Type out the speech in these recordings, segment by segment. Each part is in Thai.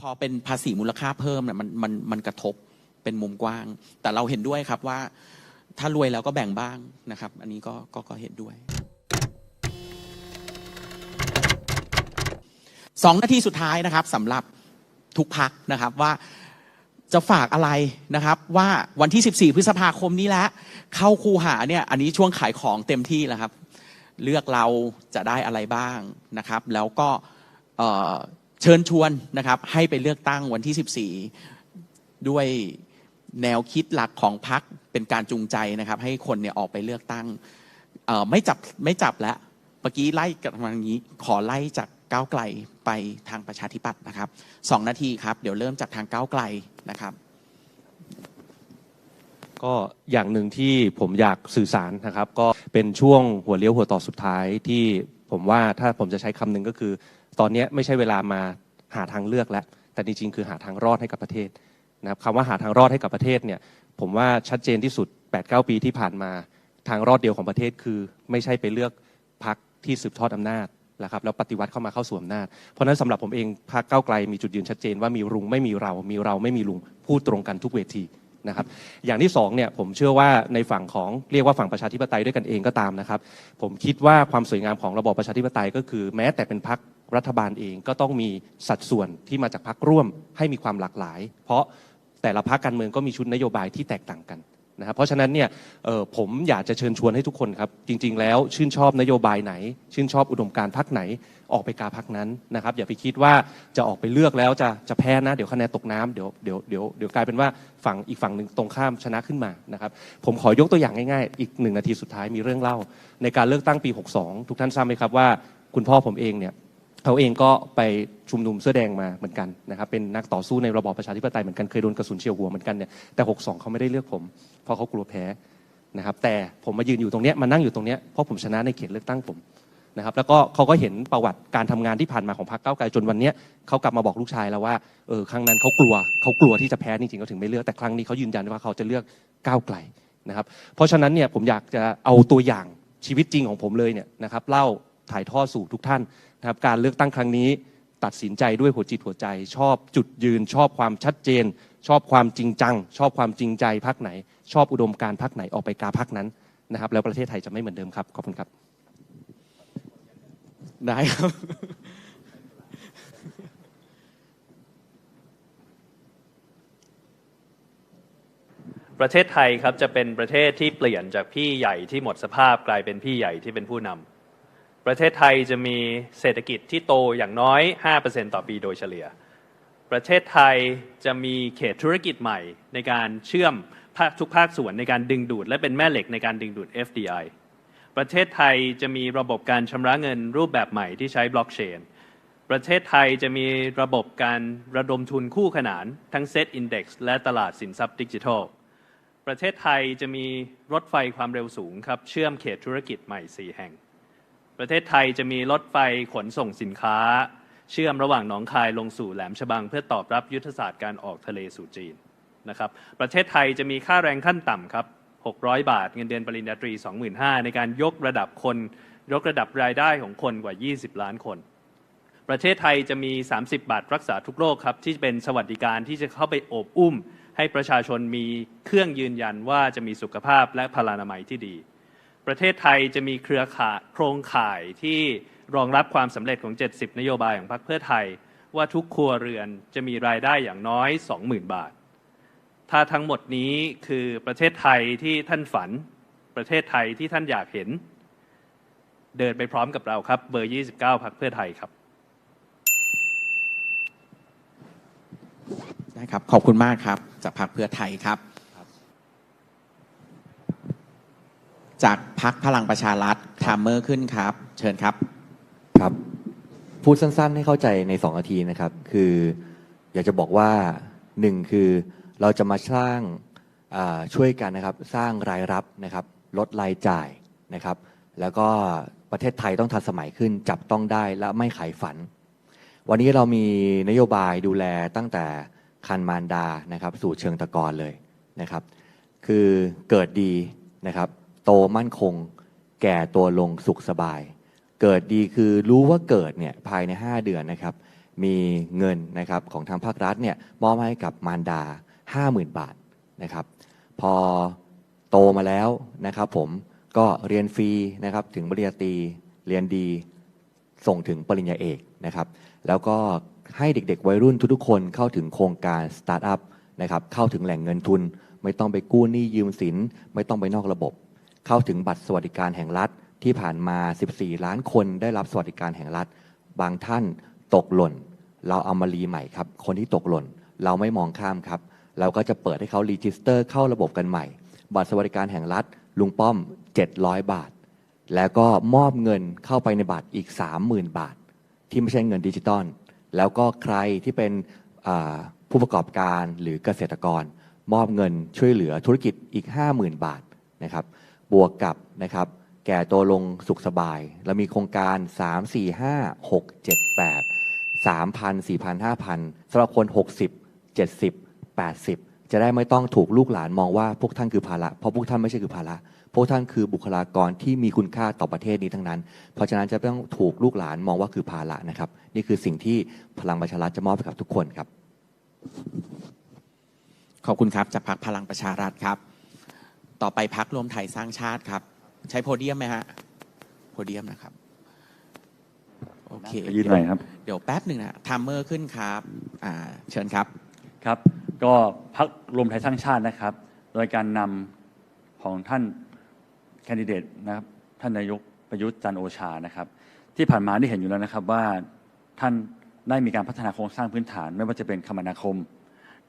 พอเป็นภาษีมูลค่าเพิ่มเนี่ยมันมันมันกระทบเป็นมุมกว้าง แต่เราเห็นด้วยครับว่า ถ้ารวยแล้วก็แบ่งบ้างนะครับ อันนี้ก็ก็ก็เห็นด้วยสองนาทีสุดท้ายนะครับสำหรับทุกพักนะครับว่าจะฝากอะไรนะครับ ว่าวันที่ 14 พฤษภาคมนี้แล้วเข้าคูหาเนี่ยอันนี้ช่วงขายของเต็มที่แล้วครับ เลือกเราจะได้อะไรบ้างนะครับ แล้วก็ เชิญชวนนะครับให้ไปเลือกตั้งวันที่ 14 ด้วยแนวคิดหลักของพักเป็นการจูงใจนะครับ ให้คนเนี่ยออกไปเลือกตั้งไม่จับไม่จับแล้วเมื่อกี้ไล่กันมาอย่างนี้ขอไล่จากก้าวไกลไปทางประชาธิปัตย์นะครับสองนาทีครับ เดี๋ยวเริ่มจากทางก้าวไกลนะครับ ก็อย่างหนึ่งที่ผมอยากสื่อสารนะครับ ก็เป็นช่วงหัวเลี้ยวหัวต่อสุดท้ายที่ผมว่าถ้าผมจะใช้คำหนึ่งก็คือ ตอนนี้ไม่ใช่เวลามาหาทางเลือกแล้ว แต่จริงๆ คือหาทางรอดให้กับประเทศนะครับคำว่าหาทางรอดให้กับประเทศเนี่ย ผมว่าชัดเจนที่สุด 8-9 ปีที่ผ่านมาทางรอดเดียวของประเทศคือ ไม่ใช่ไปเลือกพักที่สืบทอดอำนาจนะครับแล้วปฏิวัติเข้ามาเข้าสู่อำนาจ เพราะนั้นสำหรับผมเองพรรคก้าวไกลมีจุดยืนชัดเจนว่ามีลุงไม่มีเรา มีเราไม่มีลุงพูดตรงกันทุกเวทีนะครับ อย่างที่สองเนี่ยผมเชื่อว่าในฝั่งของเรียกว่าฝั่งประชาธิปไตยด้วยกันเองก็ตามนะครับ ผมคิดว่าความสวยงามของระบอบประชาธิปไตยก็คือ แม้แต่เป็นพรรค รัฐบาลเองก็ต้องมีสัดส่วนที่มาจากพรรคร่วมให้มีความหลากหลาย เพราะแต่ละพรรคการเมืองก็มีชุดนโยบายที่แตกต่างกันนะครับเพราะฉะนั้นเนี่ยผมอยากจะเชิญชวนให้ทุกคนครับ จริง ๆ แล้วชื่นชอบนโยบายไหน ชื่นชอบอุดมการพรรคไหนออกไปกาพรรคนั้นนะครับ อย่าไปคิดว่าจะออกไปเลือกแล้วจะจะแพ้นะ เดี๋ยวคะแนนตกน้ำเดี๋ยวเดี๋ยวเดี๋ยวเดี๋ยวกลายเป็นว่าฝั่งอีกฝั่งหนึ่งตรงข้ามชนะขึ้นมานะครับผมขอยกตัวอย่างง่ายๆ อีกหนึ่งนาทีสุดท้ายมีเรื่องเล่า ในการเลือกตั้งปี 62 ทุกท่านทราบไหมครับว่า คุณพ่อผมเองเนี่ย เขาเองก็ไปชุมนุมเสื้อแดงมาเหมือนกันนะครับเป็นนักต่อสู้ในระบอบประชาธิปไตยเหมือนกันเคยโดนกระสุนเฉียวหัวเหมือนกันเนี่ยแต่ 62 เขาไม่ได้เลือกผม เพราะเขากลัวแพ้นะครับแต่ผมมายืนอยู่ตรงเนี้ยมานั่งอยู่ตรงเนี้ยเพราะผมชนะในเขตเลือกตั้งผมนะครับแล้วก็เขาก็เห็นประวัติการทำงานที่ผ่านมาของพรรคก้าวไกลจนวันเนี้ยเขากลับมาบอกลูกชายแล้วว่าเออครั้งนั้นเขากลัวเขากลัวที่จะแพ้จริงๆเขาถึงไม่เลือกแต่ครั้งนี้เขายืนยันว่าเขาจะเลือกก้าวไกลนะครับเพราะฉะนั้นเนี่ยผมอยากจะเอาตัวอย่างชีวิตจริงของผมเลยเนี่ยนะครับเล่า ถ่ายทอดสู่ทุกท่านนะครับการเลือกตั้งครั้งนี้ ตัดสินใจด้วยหัวจิตหัวใจ ชอบจุดยืน ชอบความชัดเจน ชอบความจริงจัง ชอบความจริงใจพักไหน ชอบอุดมการพักไหนออกไปกาพักนั้นนะครับแล้วประเทศไทยจะไม่เหมือนเดิมครับขอบคุณครับ ได้ครับ ประเทศไทยครับจะเป็นประเทศที่เปลี่ยนจากพี่ใหญ่ที่หมดสภาพกลายเป็นพี่ใหญ่ที่เป็นผู้นำ ประเทศไทยจะมีเศรษฐกิจที่โตอย่างน้อย 5%ต่อปีโดยเฉลี่ย ประเทศไทยจะมีเขตธุรกิจใหม่ในการเชื่อมภาคทุกภาคส่วนในการดึงดูด และเป็นแม่เหล็กในการดึงดูด FDI ประเทศไทยจะมีระบบการชำระเงินรูปแบบใหม่ที่ใช้บล็อกเชน ประเทศไทยจะมีระบบการระดมทุนคู่ขนานทั้งเซตอินดี x และตลาดสินทรัพย์ดิจิทัล ประเทศไทยจะมีรถไฟความเร็วสูงครับเชื่อมเขตธุรกิจใหม่ 4 แห่ง ประเทศไทยจะมีรถไฟขนส่งสินค้า เชื่อมระหว่างหนองคายลงสู่แหลมฉบัง เพื่อตอบรับยุทธศาสตร์การออกทะเลสู่จีนนะครับประเทศไทยจะมีค่าแรงขั้นต่ำครับ 600 บาท เงินเดือนปริญญาตรี 25,000 ในการยกระดับคนยกระดับรายได้ของคนกว่า 20 ล้านคน ประเทศไทยจะมี 30 บาทรักษาทุกโรคครับ ที่เป็นสวัสดิการที่จะเข้าไปโอบอุ้ม ให้ประชาชนมีเครื่องยืนยันว่าจะมีสุขภาพและพลานามัยที่ดี ประเทศไทยจะมีเครือข่ายโครงข่ายที่รองรับความสำเร็จของ 70 นโยบายของพรรคเพื่อไทย ว่าทุกครัวเรือนจะมีรายได้อย่างน้อย 20,000 บาท ถ้าทั้งหมดนี้คือประเทศไทยที่ท่านฝัน ประเทศไทยที่ท่านอยากเห็น เดินไปพร้อมกับเราครับ เบอร์ 29พรรคเพื่อไทยครับได้ครับ ขอบคุณมากครับ จากพรรคเพื่อไทยครับ จากพรรคพลังประชารัฐไทม์เมอร์ขึ้นครับ เชิญครับ ครับ พูดสั้นๆให้เข้าใจใน 2 นาทีนะครับ คืออยากจะบอกว่าหนึ่งคือเราจะมาสร้างช่วยกันนะครับ สร้างรายรับนะครับ ลดรายจ่ายนะครับ แล้วก็ประเทศไทยต้องทันสมัยขึ้น จับต้องได้และไม่ขายฝัน วันนี้เรามีนโยบายดูแลตั้งแต่คันมารดานะครับ สู่เชิงตะกอนเลยนะครับ คือเกิดดีนะครับ โตมั่นคง แก่ตัวลงสุขสบาย เกิดดีคือรู้ว่าเกิดเนี่ยภายใน 5 เดือนนะครับ มีเงินนะครับของทางภาครัฐเนี่ยมอบให้กับมารดา 50,000 บาทนะครับ พอโตมาแล้วนะครับ ผมก็เรียนฟรีนะครับถึงปริญญาตรีเรียนดีส่งถึงปริญญาเอกนะครับ แล้วก็ให้เด็กๆ วัยรุ่นทุกๆคนเข้าถึงโครงการสตาร์ทอัพนะครับเข้าถึงแหล่งเงินทุน ไม่ต้องไปกู้หนี้ยืมสิน ไม่ต้องไปนอกระบบ เข้าถึงบัตรสวัสดิการแห่งรัฐที่ผ่านมา 14 ล้านคนได้รับสวัสดิการแห่งรัฐ บางท่านตกหล่น เราเอามารีใหม่ครับ คนที่ตกหล่น เราไม่มองข้ามครับ เราก็จะเปิดให้เขารีจิสเตอร์เข้าระบบกันใหม่ บัตรสวัสดิการแห่งรัฐ ลุงป้อม 700 บาท แล้วก็มอบเงินเข้าไปในบัตรอีก 30,000 บาท ที่ไม่ใช่เงินดิจิตอล แล้วก็ใครที่เป็นผู้ประกอบการหรือเกษตรกร มอบเงินช่วยเหลือธุรกิจอีก 50,000 บาทนะครับ บวกกับนะครับแก่ตัวลงสุขสบาย เรามีโครงการ 3 4 5 6 7 8 3,000 4,000 5,000สำหรับคน 60 70 80 จะได้ไม่ต้องถูกลูกหลานมองว่าพวกท่านคือภาระเพราะพวกท่านไม่ใช่คือภาระพวกท่านคือบุคลากรที่มีคุณค่าต่อประเทศนี้ทั้งนั้น เพราะฉะนั้นจะต้องถูกลูกหลานมองว่าคือภาระนะครับ นี่คือสิ่งที่พลังประชารัฐจะมอบให้กับทุกคนครับ ขอบคุณครับจากพักพลังประชารัฐครับ ต่อไปพักรวมไทยสร้างชาติครับ ใช้โพเดียมไหมฮะ โพเดียมนะครับ โอเคขอยืนหน่อยครับ เดี๋ยวแป๊บหนึ่งนะไทม์เมอร์ขึ้นครับอ่าเชิญครับ ครับ ก็พักรวมไทยสร้างชาตินะครับ โดยการนำของท่านแคนดิเดตนะครับ ท่านนายกประยุทธ์จันทร์โอชานะครับ ที่ผ่านมาได้เห็นอยู่แล้วนะครับว่าท่านได้มีการพัฒนาโครงสร้างพื้นฐาน ไม่ว่าจะเป็นคมนาคม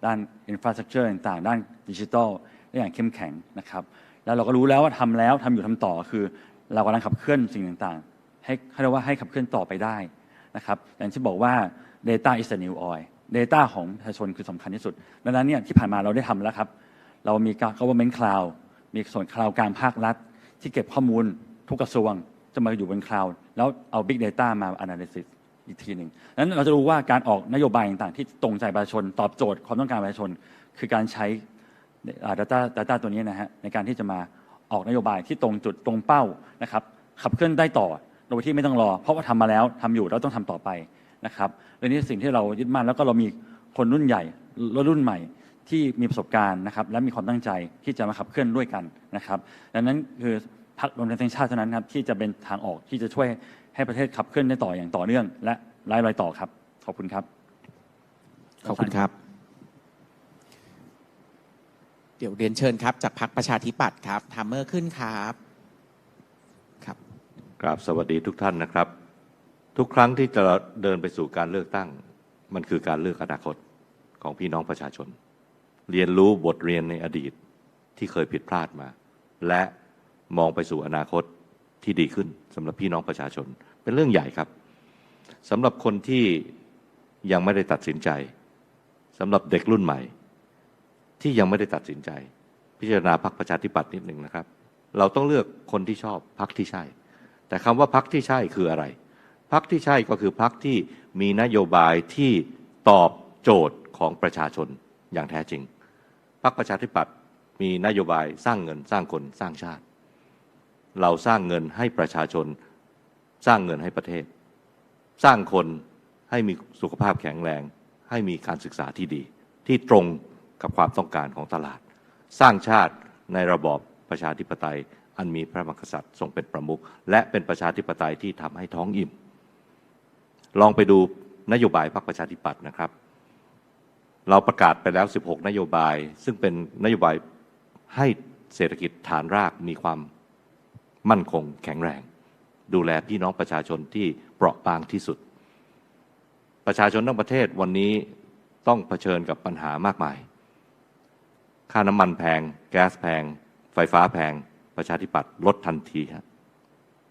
ด้านอินฟราสตรักเจอร์ต่างๆ ด้านดิจิทัล ได้อย่างเข้มแข็งนะครับแล้วเราก็รู้แล้วว่าทำแล้วทำอยู่ทำต่อคือ เรากำลังขับเคลื่อนสิ่งต่างๆ ให้เรียกว่าให้ขับเคลื่อนต่อไปได้นะครับอย่างที่บอกว่า data is the new oil data ของประชาชนคือสำคัญที่สุด ดังนั้นเนี่ยที่ผ่านมาเราได้ทำแล้วครับ เรามีการ government cloud มีส่วนคลาวกลางภาครัฐ ที่เก็บข้อมูลทุกกระทรวงจะมาอยู่บนคลาวด์แล้วเอา big data มา analysis อีกทีหนึ่งนั้นเราจะรู้ว่าการออกนโยบายต่างๆ ที่ตรงใจประชาชนตอบโจทย์ความต้องการประชาชน คือการใช้ อ่า data data ตัวนี้นะฮะในการที่จะมาออกนโยบายที่ตรงจุดตรงเป้านะครับขับเคลื่อนได้ต่อโดยที่ไม่ต้องรอ เพราะว่าทำมาแล้วทำอยู่แล้วต้องทำต่อไปนะครับเรื่องนี้สิ่งที่เรายึดมั่นแล้วก็เรามีคนรุ่นใหญ่รุ่นใหม่ที่มีประสบการณ์นะครับและมีความตั้งใจที่จะมาขับเคลื่อนด้วยกันนะครับดังนั้นคือพรรครวมไทยสร้างชาติเท่านั้นครับที่จะเป็นทางออกที่จะช่วยให้ประเทศขับเคลื่อนได้ต่ออย่างต่อเนื่อง และไร้รอยต่อครับ ขอบคุณครับ ขอบคุณครับ เดี๋ยวเรียนเชิญครับ จากพักประชาธิปัตย์ครับไทม์เมอร์ขึ้นครับครับกราบสวัสดีทุกท่านนะครับ ทุกครั้งที่จะเดินไปสู่การเลือกตั้ง มันคือการเลือกอนาคตของพี่น้องประชาชน เรียนรู้บทเรียนในอดีตที่เคยผิดพลาดมา และมองไปสู่อนาคตที่ดีขึ้นสำหรับพี่น้องประชาชน เป็นเรื่องใหญ่ครับสำหรับคนที่ยังไม่ได้ตัดสินใจสำหรับเด็กรุ่นใหม่ ที่ยังไม่ได้ตัดสินใจ พิจารณาพรรคประชาธิปัตย์นิดหนึ่งนะครับ เราต้องเลือกคนที่ชอบพรรคที่ใช่ แต่คำว่าพักที่ใช่คืออะไร พักที่ใช่ก็คือพักที่มีนโยบายที่ตอบโจทย์ของประชาชนอย่างแท้จริงพักประชาธิปัตย์มีนโยบายสร้างเงินสร้างคนสร้างชาติ เราสร้างเงินให้ประชาชน สร้างเงินให้ประเทศ สร้างคนให้มีสุขภาพแข็งแรง ให้มีการศึกษาที่ดี ที่ตรง กับความต้องการของตลาด สร้างชาติในระบอบประชาธิปไตย อันมีพระมหากษัตริย์ทรงเป็นประมุขและเป็นประชาธิปไตยที่ทำให้ท้องอิ่ม ลองไปดูนโยบายพรรคประชาธิปัตย์นะครับ เราประกาศไปแล้ว 16 นโยบาย ซึ่งเป็นนโยบายให้เศรษฐกิจฐานรากมีความมั่นคงแข็งแรง ดูแลพี่น้องประชาชนที่เปราะบางที่สุด ประชาชนทั้งประเทศวันนี้ต้องเผชิญกับปัญหามากมาย ค่าน้ำมันแพง แก๊สแพง ไฟฟ้าแพง ประชาธิปัตย์ลดทันทีครับ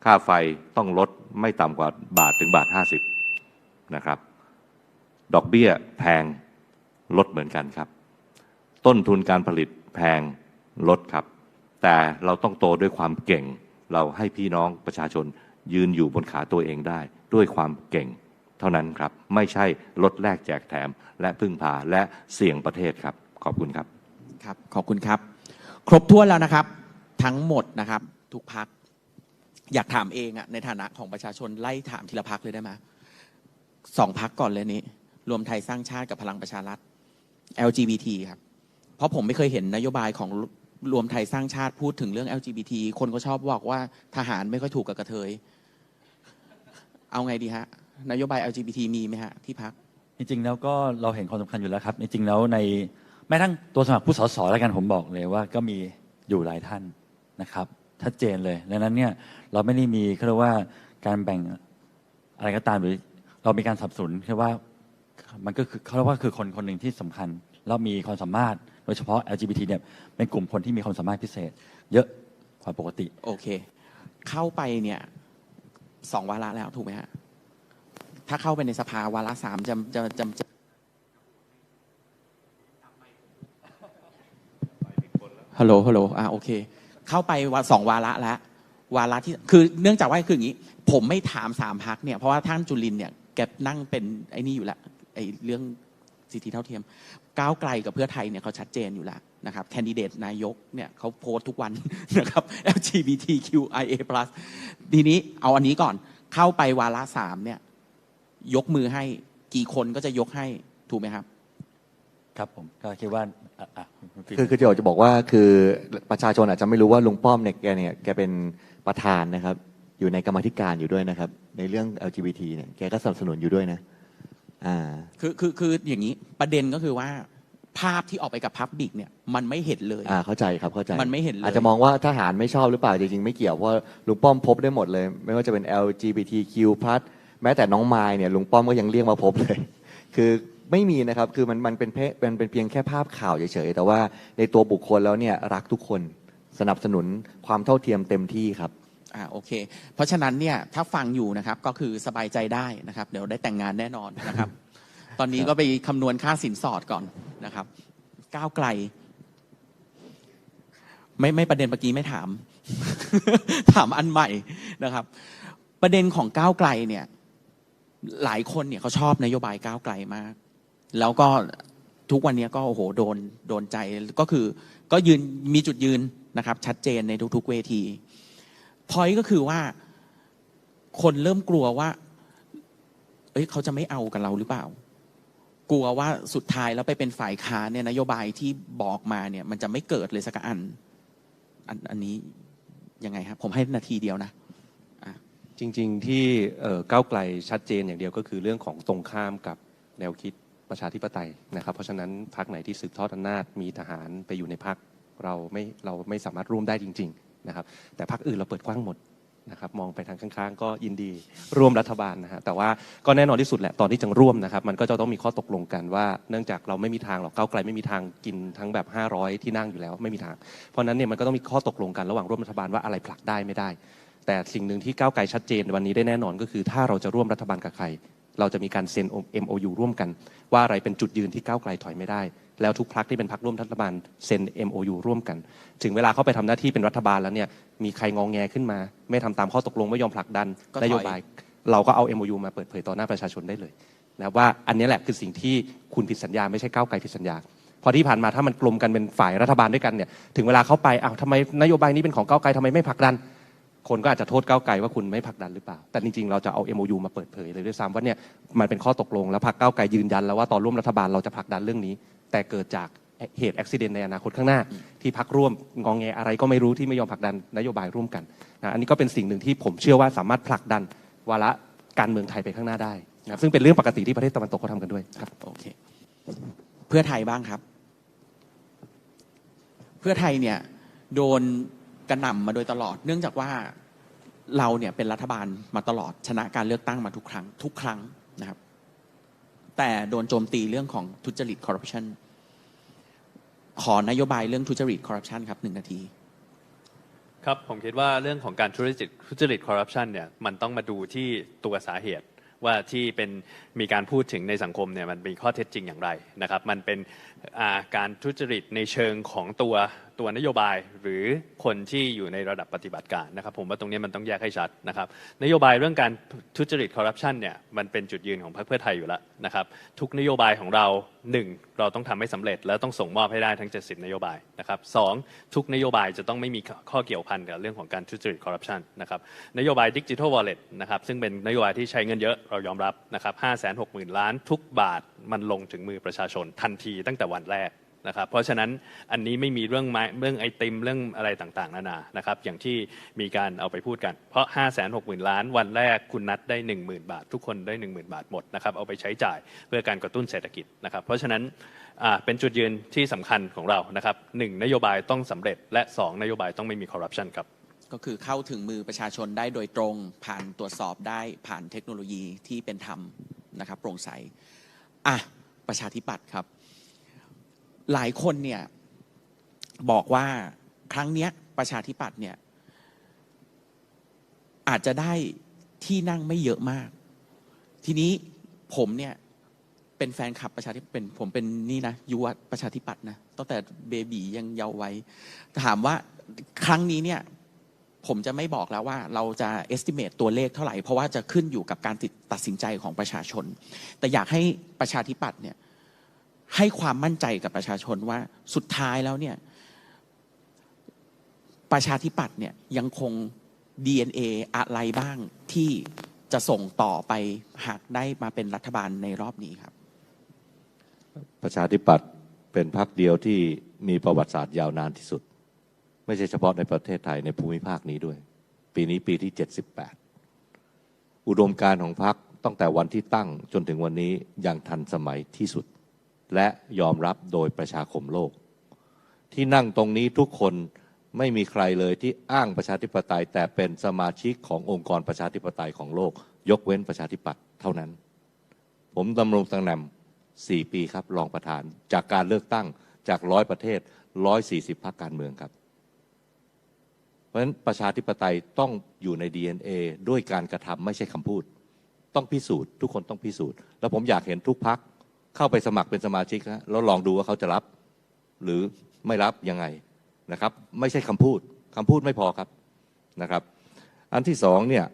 ค่าไฟต้องลดไม่ต่ำกว่าบาทถึงบาทห้าสิบนะครับ ดอกเบี้ยแพงลดเหมือนกันครับ ต้นทุนการผลิตแพงลดครับ แต่เราต้องโตด้วยความเก่ง เราให้พี่น้องประชาชนยืนอยู่บนขาตัวเองได้ ด้วยความเก่ง เท่านั้นครับ ไม่ใช่ลดแลกแจกแถม และพึ่งพาและเสี่ยงประเทศครับ ขอบคุณครับ ครับ ขอบคุณครับ ครบถ้วนแล้วนะครับ ทั้งหมดนะครับ ทุกพัก อยากถามเองอะในฐานะของประชาชนไล่ถามทีละพักเลยได้ไหมสองพักก่อนเลยนี้ รวมไทยสร้างชาติกับพลังประชารัฐ LGBT ครับ เพราะผมไม่เคยเห็นนโยบายของรวมไทยสร้างชาติพูดถึงเรื่อง LGBT คนก็ชอบบอกว่าทหารไม่ค่อยถูกกับกระเทย เอาไงดีฮะ นโยบาย LGBT มีไหมฮะที่พักจริงๆแล้วก็เราเห็นความสำคัญอยู่แล้วครับจริงๆแล้วใน แม้ทั้งตัวสมัครผู้สสแล้วกันผมบอกเลยว่าก็มีอยู่หลายท่านนะครับชัดเจนเลยดังนั้นเนี่ยเราไม่ได้มีเขาเรียกว่าการแบ่งอะไรก็ตามหรือเรามีการสนับสนุนแค่ว่ามันก็คือเขาเรียกว่าคือคนคนหนึ่งที่สำคัญ แล้วมีความสามารถโดยเฉพาะ LGBT เนี่ยเป็นกลุ่มคนที่มีความสามารถพิเศษ เยอะกว่าปกติ โอเค เข้าไปเนี่ยสองวาระแล้วถูกไหมฮะถ้าเข้าไปในสภาวาระสามจะจะจะจะ ฮัลโหลฮัลโหลอ่าโอเค เข้าไปวาสองวาระแล้ววาระที่คือเนื่องจากว่าคืออย่างนี้ ผมไม่ถามสามพักเนี่ยเพราะว่าท่านจุลินเนี่ยแกนั่งเป็นไอ้นี่อยู่แล้วไอ้เรื่องสิทธิเท่าเทียม ก้าวไกลกับเพื่อไทยเนี่ยเขาชัดเจนอยู่แล้วนะครับแคนดิเดตนายกเนี่ยเขาโพสทุกวันนะครับ LGBTQIA+ ทีนี้เอาอันนี้ก่อนเข้าไปวาระสามเนี่ยยกมือให้กี่คนก็จะยกให้ถูกไหมครับ ครับผมก็คิดว่าอะอะณฟิล์ม คือคือจะจะบอกว่าคือประชาชนอาจจะไม่รู้ว่าลุงป้อมเนี่ยแกเนี่ยแกเป็นประธานนะครับ อยู่ในกรรมาธิการอยู่ด้วยนะครับ ในเรื่อง LGBT เนี่ยแกก็สนับสนุนอยู่ด้วยนะอ่า คือคือคืออย่างนี้ประเด็นก็คือว่าภาพที่ออกไปกับพับบิกเนี่ยมันไม่เห็นเลย อ่าเข้าใจครับเข้าใจมันไม่เห็นเลย อาจจะมองว่าทหารไม่ชอบหรือเปล่าจริงๆไม่เกี่ยวเพราะลุงป้อมพบได้หมดเลย ไม่ว่าจะเป็น LGBTQ+ แม้แต่น้องไมายเนี่ยลุงป้อมก็ยังเรียกมาพบเลย คือ ไม่มีนะครับ คือมันมันเป็นเพมันเป็นเพียงแค่ภาพข่าวเฉยๆ แต่ว่าในตัวบุคคลแล้วเนี่ยรักทุกคนสนับสนุนความเท่าเทียมเต็มที่ครับ อ่าโอเค เพราะฉะนั้นเนี่ยถ้าฟังอยู่นะครับก็คือสบายใจได้นะครับ เดี๋ยวได้แต่งงานแน่นอนนะครับ ตอนนี้ก็ไปคำนวณค่าสินสอดก่อนนะครับ ก้าวไกล ไม่ไม่ประเด็นเมื่อกี้ไม่ถาม ถามอันใหม่นะครับ ประเด็นของก้าวไกลเนี่ย หลายคนเนี่ยเขาชอบนโยบายก้าวไกลมาก แล้วก็ทุกวันนี้ก็โอ้โหโดนโดนใจก็คือก็ยืนมีจุดยืนนะครับ ชัดเจนในทุก ๆ เวทีพอยก็คือว่า คนเริ่มกลัวว่า เอ้ยเขาจะไม่เอากับเราหรือเปล่า กลัวว่าสุดท้ายแล้วไปเป็นฝ่ายค้านเนี่ยนโยบายที่บอกมาเนี่ย มันจะไม่เกิดเลยสักอัน อันอันนี้ยังไงครับผมให้นาทีเดียวนะจริง ๆ ที่เก้าวไกลชัดเจนอย่างเดียวก็คือเรื่องของตรงข้ามกับแนวคิด ประชาธิปไตยนะครับ เพราะฉะนั้นพรรคไหนที่สืบทอดอำนาจมีทหารไปอยู่ในพรรคเราไม่เราไม่สามารถร่วมได้จริง ๆนะครับ แต่พรรคอื่นเราเปิดกว้างหมดนะครับมองไปทางข้างๆ ก็ยินดีร่วมรัฐบาลนะฮะแต่ว่าก็แน่นอนที่สุดแหละตอนที่จะร่วมนะครับ มันก็จะต้องมีข้อตกลงกันว่า เนื่องจากเราไม่มีทางหรอกก้าวไกลไม่มีทางกินทั้งแบบ 500 ที่นั่งอยู่แล้วไม่มีทาง เพราะนั้นเนี่ยมันก็ต้องมีข้อตกลงกันระหว่างร่วมรัฐบาลว่าอะไรผลักได้ไม่ได้ แต่สิ่งหนึ่งที่ก้าวไกลชัดเจนในวันนี้ได้แน่นอนก็คือ ถ้าเราจะร่วมรัฐบาลกับใคร เราจะมีการเซ็น MOU ร่วมกัน ว่าอะไรเป็นจุดยืนที่ก้าวไกลถอยไม่ได้ แล้วทุกพักที่เป็นพักร่วมรัฐบาลเซ็น MOU ร่วมกัน ถึงเวลาเข้าไปทำหน้าที่เป็นรัฐบาลแล้วเนี่ยมีใครงองแงขึ้นมา ไม่ทำตามข้อตกลงไม่ยอมผลักดันก็ถอยนโยบาย เราก็เอา MOU มาเปิดเผยต่อหน้าประชาชนได้เลยนะว่าอันนี้แหละคือสิ่งที่คุณผิดสัญญาไม่ใช่ก้าวไกลผิดสัญญาพอที่ผ่านมาถ้ามันกลมกันเป็นฝ่ายรัฐบาลด้วยกันเนี่ยถึงเวลาเข้าไปอ้าวทำไมนโยบายนี้เป็นของก้าวไกลทำไมไม่ผลักดัน คนก็อาจจะโทษก้าวไกลว่าคุณไม่ผลักดันหรือเปล่า แต่จริงๆ เราจะเอา MOU มาเปิดเผยเลยด้วยซ้ำว่าเนี่ยมันเป็นข้อตกลงแล้วพรรคก้าวไกลยืนยันแล้วว่าตอนร่วมรัฐบาลเราจะผลักดันเรื่องนี้ แต่เกิดจากเหตุอุบิเหตุในอนาคตข้างหน้า ที่พักร่วมงองแงอะไรก็ไม่รู้ที่ไม่ยอมผลักดันนโยบายร่วมกันนะอันนี้ก็เป็นสิ่งหนึ่งที่ผมเชื่อว่าสามารถผลักดันวาระการเมืองไทยไปข้างหน้าได้นะซึ่งเป็นเรื่องปกติที่ประเทศตะวันตกเขาทำกันด้วยครับโอเคเพื่อไทยบ้างครับ เพื่อไทยเนี่ยโดน กระหน่ำมาโดยตลอด เนื่องจากว่าเราเนี่ยเป็นรัฐบาลมาตลอดชนะการเลือกตั้งมาทุกครั้ง ทุกครั้งนะครับ แต่โดนโจมตีเรื่องของทุจริตคอร์รัปชันขอนโยบายเรื่องทุจริตคอร์รัปชันครับหนึ่งนาทีครับผมคิดว่าเรื่องของการทุจริตทุจริตคอร์รัปชันเนี่ยมันต้องมาดูที่ตัวสาเหตุว่าที่เป็นมีการพูดถึงในสังคมเนี่ยมันมีข้อเท็จจริงอย่างไรนะครับ มันเป็นาการทุจริตในเชิงของตัว ตัวนโยบายหรือคนที่อยู่ในระดับปฏิบัติการนะครับ ผมว่าตรงนี้มันต้องแยกให้ชัดนะครับ นโยบายเรื่องการทุจริตคอร์รัปชันเนี่ยมันเป็นจุดยืนของพรรคเพื่อไทยอยู่แล้วนะครับ ทุกนโยบายของเราหนึ่งเราต้องทำให้สำเร็จ แล้วต้องส่งมอบให้ได้ทั้ง 70 นโยบายนะครับสองทุกนโยบายจะต้องไม่มีข้อเกี่ยวพันกับเรื่องของการทุจริตคอร์รัปชันนะครับนโยบายดิจิทัลวอลเล็ตนะครับซึ่งเป็นนโยบายที่ใช้เงินเยอะเรายอมรับนะครับ5 6 0 0 0 0ล้านทุกบาทมันลงถึงมือประชาชนทันทีตั้งแต่วันแรก นะครับเพราะฉะนั้นอันนี้ไม่มีเรื่องไม้เรื่องไอติมเรื่องอะไรต่างๆนานานะครับอย่างที่มีการเอาไปพูดกัน เพราะ 5 6 0 0 0 0 ล้านวันแรกคุณนัดได้ 10,000 บาท ทุกคนได้ 10,000 บาทหมดนะครับเอาไปใช้จ่ายเพื่อการกระตุ้นเศรษฐกิจนะครับเพราะฉะนั้นเป็นจุดยืนที่สำคัญของเรานะครับหนึ่งนโยบายต้องสำเร็จ และ 2 นโยบายต้องไม่มีคอร์รัปชันครับก็คือเข้าถึงมือประชาชนได้โดยตรง ผ่านตรวจสอบได้ผ่านเทคโนโลยีที่เป็นธรรมนะครับโปร่งใสอะประชาธิปัตย์ครับ หลายคนเนี่ยบอกว่าครั้งเนี้ยประชาธิปัตย์เนี่ยอาจจะได้ที่นั่งไม่เยอะมาก ทีนี้ผมเนี่ยเป็นแฟนคลับประชาธิปเป็นผมเป็นนี่นะยุวประชาธิปัตย์นะตั้งแต่เบบียังเยาว์ไว้ถามว่าครั้งนี้เนี่ยผมจะไม่บอกแล้วว่าเราจะ estimate ตัวเลขเท่าไหร่ เพราะว่าจะขึ้นอยู่กับการตัดสินใจของประชาชน แต่อยากให้ประชาธิปัตย์เนี่ย ให้ความมั่นใจกับประชาชนว่าสุดท้ายแล้วเนี่ยประชาธิปัตย์เนี่ยยังคง DNA อะไรบ้างที่จะส่งต่อไปหากได้มาเป็นรัฐบาลในรอบนี้ครับ ประชาธิปัตย์เป็นพรรคเดียวที่มีประวัติศาสตร์ยาวนานที่สุด ไม่ใช่เฉพาะในประเทศไทยในภูมิภาคนี้ด้วย ปีนี้ปีที่ 78 อุดมการของพรรคตั้งแต่วันที่ตั้งจนถึงวันนี้ยังทันสมัยที่สุด และยอมรับโดยประชาคมโลก ที่นั่งตรงนี้ทุกคนไม่มีใครเลยที่อ้างประชาธิปไตย แต่เป็นสมาชิกขององค์กรประชาธิปไตยของโลก ยกเว้นประชาธิปัตย์เท่านั้น ผมดำรงตำแหน่งสี่ปีครับรองประธาน จากการเลือกตั้งจากร้อยประเทศร้อยสี่สิบพรรคการเมืองครับเพราะฉะนั้นประชาธิปไตยต้องอยู่ใน DNA ด้วยการกระทำไม่ใช่คำพูด ต้องพิสูจน์ ทุกคนต้องพิสูจน์ แล้วผมอยากเห็นทุกพัก เข้าไปสมัครเป็นสมาชิกนะแล้วลองดูว่าเขาจะรับ หรือไม่รับยังไงนะครับ ไม่ใช่คำพูดคำพูดไม่พอครับนะครับ อันที่สองเนี่ย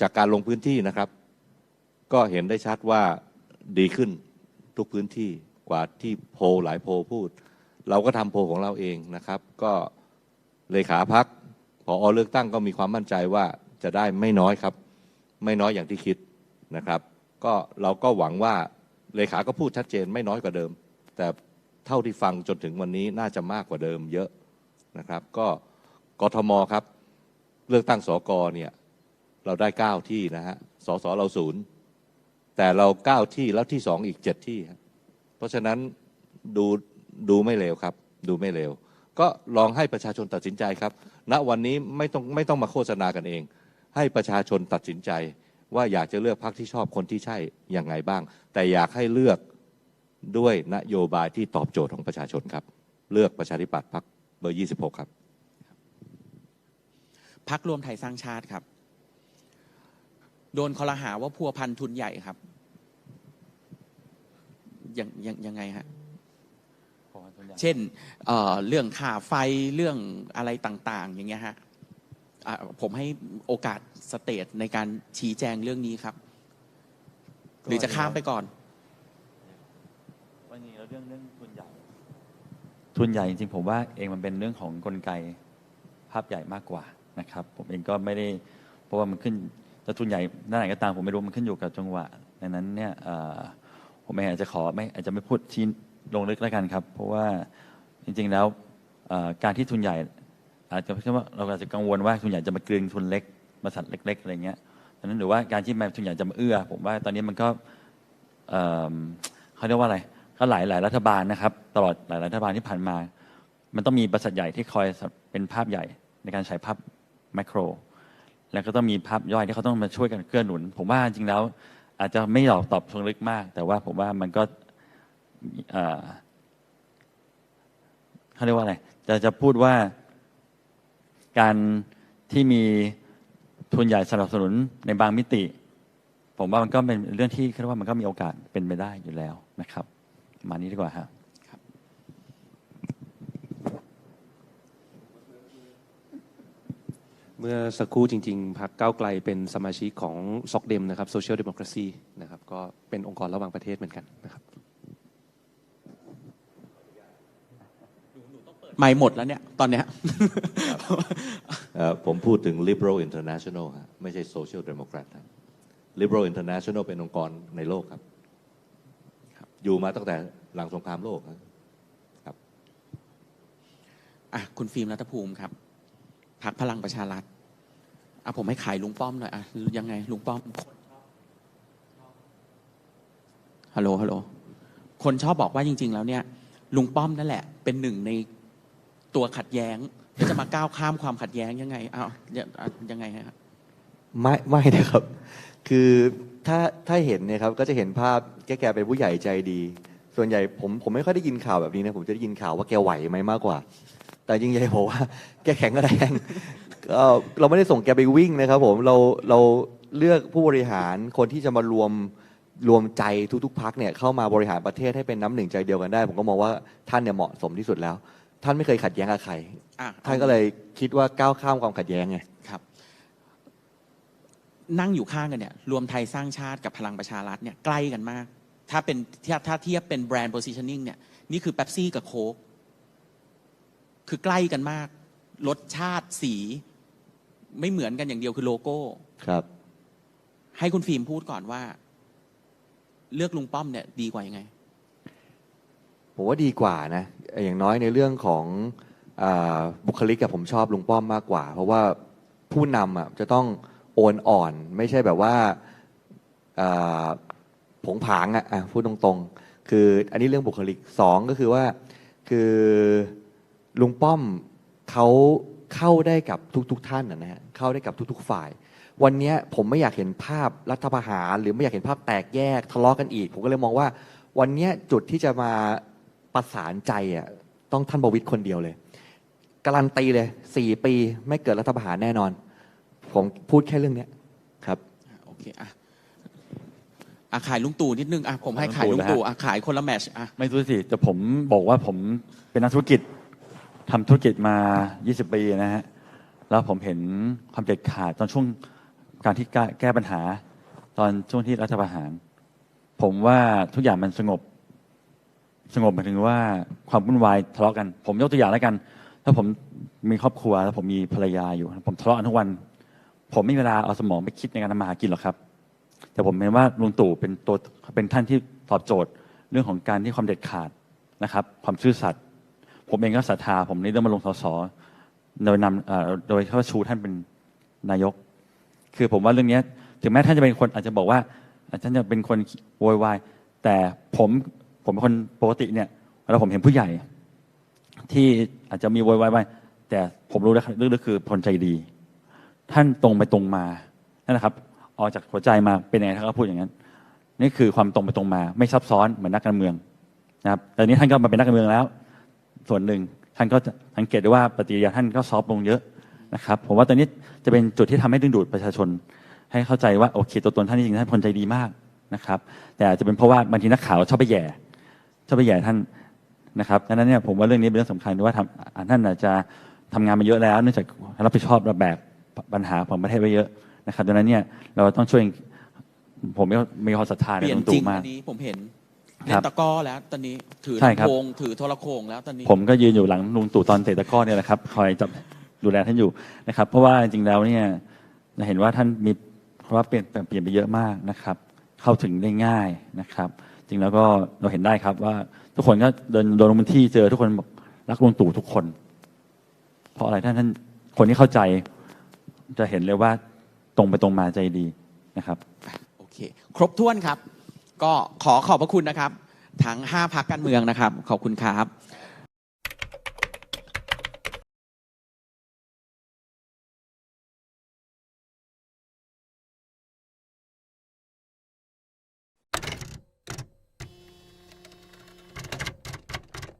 จากการลงพื้นที่นะครับ ก็เห็นได้ชัดว่าดีขึ้นทุกพื้นที่กว่าที่โพหลายโพพูด เราก็ทำโพของเราเองนะครับ ก็เลขาพักพอเลือกตั้งก็มีความมั่นใจว่าจะได้ไม่น้อยครับ ไม่น้อยอย่างที่คิดนะครับ ก็เราก็หวังว่าเลขาก็พูดชัดเจนไม่น้อยกว่าเดิม แต่เท่าที่ฟังจนถึงวันนี้น่าจะมากกว่าเดิมเยอะนะครับ ก็กทมครับ เลือกตั้งสกเนี่ยเราได้เก้าที่นะฮะสสเราศูนย์แต่เราเก้าที่แล้วที่สองอีกเจ็ดที่ เพราะฉะนั้นดูดูไม่เร็วครับ ดูไม่เร็ว ก็ลองให้ประชาชนตัดสินใจครับณวันนี้ไม่ต้องไม่ต้องมาโฆษณากันเอง ให้ประชาชนตัดสินใจ ว่าอยากจะเลือกพรรคที่ชอบคนที่ใช่อย่างไงบ้าง แต่อยากให้เลือกด้วยนโยบายที่ตอบโจทย์ของประชาชนครับ เลือกประชาธิปัตย์พรรคเบอร์ 26 ครับพักรวมไทยสร้างชาติครับ โดนคอรหาว่าพัวพันทุนใหญ่ครับยังยังยังไงฮะเช่นเอ่อเรื่องค่าไฟเรื่องอะไรต่าง ๆ อย่างเงี้ยฮะ อะผมให้โอกาสสเตทในการชี้แจงเรื่องนี้ครับ หรือจะข้ามไปก่อน วันนี้เราเรื่องเรื่องทุนใหญ่ ทุนใหญ่จริงๆผมว่าเองมันเป็นเรื่องของกลไกภาพใหญ่มากกว่านะครับ ผมเองก็ไม่ได้เพราะว่ามันขึ้นจะทุนใหญ่ด้านไหนก็ตามผมไม่รู้มันขึ้นอยู่กับจังหวะดังนั้นเนี่ยเอ่อผมเองอาจจะขอไม่อาจจะไม่พูดชี้ลงลึกแล้วกันครับ เพราะว่าจริงๆแล้วเอ่อการที่ทุนใหญ่ อาจจะเพราะว่าเราอาจจะกังวลว่าทุนใหญ่จะมากลืนทุนเล็กบริษัทเล็ก ๆอะไรเงี้ยดังนั้นหรือว่าการที่มาทุนใหญ่จะมาเอื้อ ผมว่าตอนนี้มันก็เอิ่มเขาเรียกว่าอะไรก็หลายหลายรัฐบาลนะครับ ตลอดหลายรัฐบาลที่ผ่านมา มันต้องมีบริษัทใหญ่ที่คอยเป็นภาพใหญ่ในการใช้ภาพแมกโรแล้วก็ต้องมีภาพย่อยที่เขาต้องมาช่วยกันเกื้อหนุน ผมว่าจริงแล้ว อาจจะไม่หลอกตอบเชิงลึกมาก แต่ว่าผมว่ามันก็เอ่อเขาเรียกว่าอะไรจะจะพูดว่า การที่มีทุนใหญ่สนับสนุนในบางมิติ ผมว่ามันก็เป็นเรื่องที่คิดว่ามันก็มีโอกาสเป็นไปได้อยู่แล้วนะครับ มานี้ดีกว่าฮะเมื่อสักครู่จริง ๆพรรคก้าวไกลเป็นสมาชิกของซอกเดมนะครับโ Social Democracy นะครับ ก็เป็นองค์กรระหว่างประเทศเหมือนกันนะครับ ไม่หมดแล้วเนี่ย ตอนเนี้ย เอ่อผมพูดถึง Liberal International ฮะไม่ใช่ Social Democrat ครับ Liberal International เป็นองค์กรในโลกครับ อยู่มาตั้งแต่หลังสงครามโลกครับ อะคุณฟิล์มรัฐภูมิครับพักพลังประชารัฐอะผมให้ขายลุงป้อมหน่อยอะยังไงลุงป้อมฮัลโหลฮัลโหลคนชอบบอกว่าจริง ๆ แล้วเนี่ย ลุงป้อมนั่นแหละ เป็นหนึ่งใน ตัวขัดแย้งแล้วจะมาก้าวข้ามความขัดแย้งยังไงอ้าวยังยังไงฮะไม่ไม่นะครับ คือถ้าถ้าเห็นเนี่ยครับก็จะเห็นภาพแกแกเป็นผู้ใหญ่ใจดี ส่วนใหญ่ผมผมไม่ค่อยได้ยินข่าวแบบนี้นะผมจะได้ยินข่าวว่าแกไหวไหมมากกว่า แต่จริงใหญ่บอกว่าแกแข็งแรงก็เราไม่ได้ส่งแกไปวิ่งนะครับ ผมเราเราเลือกผู้บริหารคนที่จะมารวมรวมใจทุกๆพักเนี่ยเข้ามาบริหารประเทศให้เป็นน้ำหนึ่งใจเดียวกันได้ ผมก็มองว่าท่านเนี่ยเหมาะสมที่สุดแล้ว ท่านไม่เคยขัดแย้งกับใคร อะท่านก็เลยคิดว่าก้าวข้ามความขัดแย้งไง ครับ นั่งอยู่ข้างกันเนี่ย รวมไทยสร้างชาติกับพลังประชารัฐเนี่ยใกล้กันมาก ถ้าเป็นถ้าถ้าเทียบเป็นแบรนด์ positioning เนี่ยนี่คือเ e ปซี่กับโค้กคือใกล้กันมาก รสชาติสี ไม่เหมือนกันอย่างเดียวคือโลโก้ ครับ ให้คุณฟิล์มพูดก่อนว่า เลือกลุงป้อมเนี่ย ดีกว่ายังไง ผมว่าดีกว่านะ อย่างน้อยในเรื่องของอบุคลิกกับผมชอบลุงป้อมมากกว่า เพราะว่าผู้นำอะจะต้องโอนอ่อน ไม่ใช่แบบว่าผงผางอะพูดตรงๆ คืออันนี้เรื่องบุคลิกสองก็คือว่าคือลุงป้อมเขาเข้าได้กับทุกๆทท่านนะฮะเข้าได้กับทุก ๆ ฝ่าย วันนี้ผมไม่อยากเห็นภาพรัฐประหาร หรือไม่อยากเห็นภาพแตกแยกทะเลาะกันอีก ผมก็เลยมองว่า วันนี้จุดที่จะมา ประสานใจอะต้องท่านประวิตยคนเดียวเลยการันตีเลยสี่ปีไม่เกิดรัฐประหารแน่นอน ผมพูดแค่เรื่องเนี้ยครับโอเคอะอะขายลุงตู่นิดนึงอะผมให้ขายลุงตู่อะขายคนละแมชอะไม่รู้สิแต่ผมบอกว่าผมเป็นนักธุรกิจทำธุรกิจมา 20 ปีนะฮะแล้วผมเห็นความเด็ดขาดตอนช่วงการที่แก้แก้ปัญหา ตอนช่วงที่รัฐประหาร ผมว่าทุกอย่างมันสงบ สงบหมายถึงว่าความวุ่นวายทะเลาะกัน ผมยกตัวอย่างแล้วกัน ถ้าผมมีครอบครัวแล้วผมมีภรรยาอยู่ ผมทะเลาะกันทุกวัน ผมไม่มีเวลาเอาสมองไปคิดในการทำมาหากินหรอกครับ แต่ผมเห็นว่าลุงตู่เป็นตัวเป็นท่านที่ตอบโจทย์เรื่องของการที่ความเด็ดขาดนะครับ ความซื่อสัตย์ผมเองก็ศรัทธาผมนี่ได้มาลงสสโดยนำโดยเข้าชูท่านเป็นนายก คือผมว่าเรื่องนี้ถึงแม้ท่านจะเป็นคนอาจจะบอกว่าท่านจะเป็นคนโวยวายแต่ผม ผมเป็นคนปกติเนี่ยเวลาผมเห็นผู้ใหญ่ ที่อาจจะมีโวยวายบ้างแต่ผมรู้แล้วลึกๆคือคนใจดี ท่านตรงไปตรงมานั่นนะครับออกจากหัวใจมาเป็นยังไงท่านก็พูดอย่างนั้น นี่คือความตรงไปตรงมา ไม่ซับซ้อนเหมือนนักการเมืองนะครับแต่นี้ท่านก็มาเป็นนักการเมืองแล้ว ส่วนหนึ่งท่านก็สังเกตได้ว่าปฏิกิริยาท่านก็ซอฟต์ลงเยอะนะครับผมว่าตอนนี้จะเป็นจุดที่ทำให้ดึงดูดประชาชน ให้เข้าใจว่าโอเคตัวตนท่านจริงๆท่านคนใจดีมากนะครับ แต่อาจจะเป็นเพราะว่าบางทีนักข่าวชอบไปแย่ ชอบไปแหย่ท่านนะครับดังนั้นเนี่ยผมว่าเรื่องนี้เป็นเรื่องสำคัญด้วยว่าทำอ่าท่านอาจจะทำงานมาเยอะแล้วเนื่องจากรับผิดชอบระแบกปัญหาของประเทศไว้เยอะนะครับดังนั้นเนี่ยเราต้องช่วยผมมีมีความศรัทธาเปในลี่ยหนลวงจริตู่งมาอักนนี้ผมเห็นคเล่รันบตะกร้อแล้วตอนนี้ถือใช่ครับ ลำโพงถือโทรโขงแล้วตอนนี้ ผมก็ยืนอยู่หลังลุงตู่ตอนเตะตะกร้อเนี่ยแหละครับคอยจับดูแลท่านอยู่นะครับ เพราะว่าจริงๆแล้วเนี่ยเราเห็นว่าท่านมีเพราะว่าเปลี่ยนเปลี่ยนไปเยอะมากนะครับ เข้าถึงได้ง่ายนะครับ จริงแล้วก็เราเห็นได้ครับว่าทุกคนก็เดินโดนลงพื้นที่เจอทุกคนบอกรักลุงตู่ทุกคน เพราะอะไรท่านท่านคนที่เข้าใจจะเห็นเลยว่าตรงไปตรงมาใจดีนะครับ โอเค ครบถ้วนครับ ก็ขอขอบพระคุณนะครับ ทั้ง 5พักการเมืองนะครับ ขอบคุณครับ